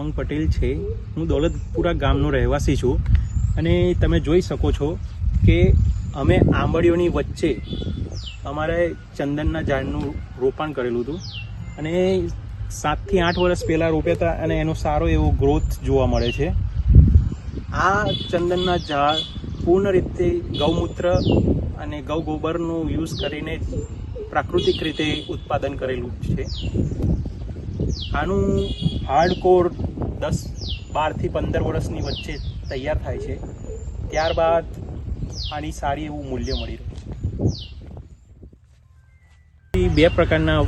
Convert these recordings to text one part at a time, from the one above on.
ઉમંગ પટેલ છે. હું દોલતપુરા ગામનો રહેવાસી છું અને તમે જોઈ શકો છો કે અમે આંબળીઓની વચ્ચે અમારે ચંદનના ઝાડનું રોપણ કરેલું હતું અને સાતથી આઠ વર્ષ પહેલાં રોપ્યા હતા અને એનો સારો એવો ગ્રોથ જોવા મળે છે. આ ચંદનના ઝાડ પૂર્ણ રીતે ગૌમૂત્ર અને ગૌ ગોબરનો યુઝ કરીને પ્રાકૃતિક રીતે ઉત્પાદન કરેલું છે. આનું હાર્ડકોર દસ બારથી પંદર વર્ષની વચ્ચે તૈયાર થાય છે. ત્યારબાદ આની સારી એવું મૂલ્ય મળી રહ્યું છે. બે પ્રકારના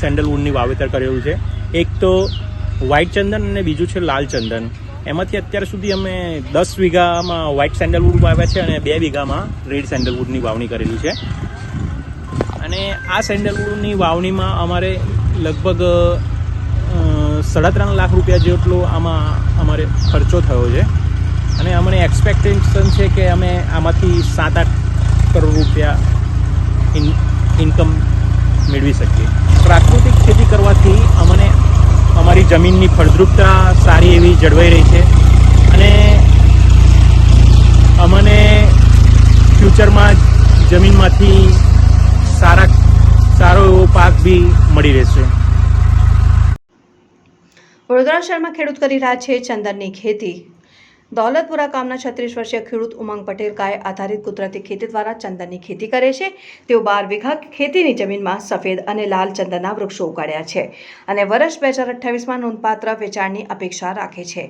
સેન્ડલવુડની વાવેતર કરેલું છે. એક તો વ્હાઇટ ચંદન અને બીજું છે લાલ ચંદન. એમાંથી અત્યાર સુધી અમે દસ વીઘામાં વ્હાઇટ સેન્ડલવુડ વાવ્યા છે અને બે વીઘામાં રેડ સેન્ડલવુડની વાવણી કરેલી છે. અને આ સેન્ડલવુડની વાવણીમાં અમારે લગભગ સાડા ત્રણ લાખ રૂપિયા જેટલો આમાં અમારે ખર્ચો થયો છે. અને અમને એક્સપેક્ટેશન છે કે અમે આમાંથી સાત આઠ કરોડ રૂપિયા ઇન્કમ મેળવી શકીએ. પ્રાકૃતિક ખેતી કરવાથી અમને અમારી જમીનની ફળદ્રુપતા સારી એવી જળવાઈ રહી છે. અને અમને ફ્યુચરમાં જમીનમાંથી સારા, સારો એવો પાક બી મળી રહેશે. વડોદરા શહેરમાં ખેડૂત કરી રહ્યા છે ચંદનની ખેતી. દૌલતપુરા ગામના છત્રીસ વર્ષીય ખેડૂત ઉમંગ પટેલ ગાય આધારિત કુદરતી ખેતી દ્વારા ચંદનની ખેતી કરે છે. તેઓ બાર વીઘા ખેતીની જમીનમાં સફેદ અને લાલ ચંદનના વૃક્ષો ઉગાડ્યા છે અને વર્ષ બે હજાર અઠ્ઠાવીસમાં નોંધપાત્ર વેચાણની અપેક્ષા રાખે છે.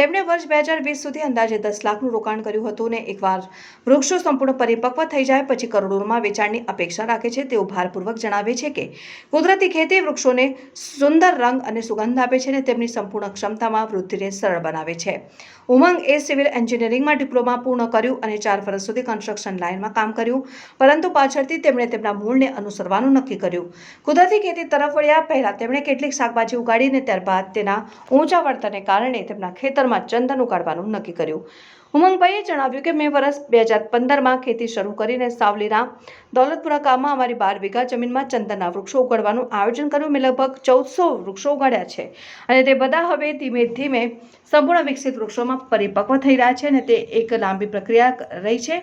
તેમણે વર્ષ બે હજાર વીસ સુધી અંદાજે દસ લાખનું રોકાણ કર્યું હતું અને એકવાર વૃક્ષો સંપૂર્ણ પરિપક્વ થઈ જાય પછી કરોડોમાં વેચાણની અપેક્ષા રાખે છે. તેઓ ભારપૂર્વક જણાવે છે કે કુદરતી ખેતી વૃક્ષોને સુંદર રંગ અને સુગંધ આપે છે અને તેમની સંપૂર્ણ ક્ષમતામાં વૃદ્ધિને સરળ બનાવે છે. ઉમંગ એ સિવિલ એન્જિનિયરિંગમાં ડિપ્લોમા પૂર્ણ કર્યું અને ચાર વર્ષ સુધી કન્સ્ટ્રક્શન લાઇનમાં કામ કર્યું. પરંતુ પાછળથી તેમણે તેમના મૂળને અનુસરવાનું નક્કી કર્યું. કુદરતી ખેતી તરફ વળ્યા પહેલાં તેમણે કેટલીક શાકભાજી ઉગાડીને ત્યારબાદ તેના ઊંચા વળતરને કારણે તેમના ખેતરમાં ચંદન ઉગાડવાનું નક્કી કર્યું. ઉમંગભાઈએ જણાવ્યું કે મેં વર્ષ બે હજાર પંદરમાં ખેતી શરૂ કરીને સાવલીના દૌલતપુરા ગામમાં અમારી બાર વીઘા જમીનમાં ચંદનના વૃક્ષો ઉગાડવાનું આયોજન કર્યું. મેં લગભગ ચૌદસો વૃક્ષો ઉગાડ્યા છે અને તે બધા હવે ધીમે ધીમે સંપૂર્ણ વિકસિત વૃક્ષોમાં પરિપક્વ થઈ રહ્યા છે અને તે એક લાંબી પ્રક્રિયા રહી છે.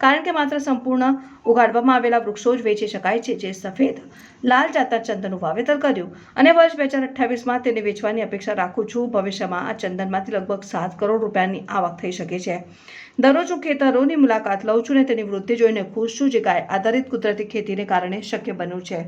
કારણ કે માત્ર સંપૂર્ણ ઉગાડવામાં આવેલા વૃક્ષો જ વેચી શકાય છે. જે સફેદ, લાલ જાતના ચંદનનું વાવેતર કર્યું અને વર્ષ બે હજાર અઠ્ઠાવીસમાં તેને વેચવાની અપેક્ષા રાખું છું. ભવિષ્યમાં આ ચંદનમાંથી લગભગ સાત કરોડ રૂપિયાની આવક થઈ શકે છે. દરરોજ હું ખેતરોની મુલાકાત લઉં છું અને તેની વૃદ્ધિ જોઈને ખુશ છું, જે ગાય આધારિત કુદરતી ખેતીને કારણે શક્ય બન્યું છે.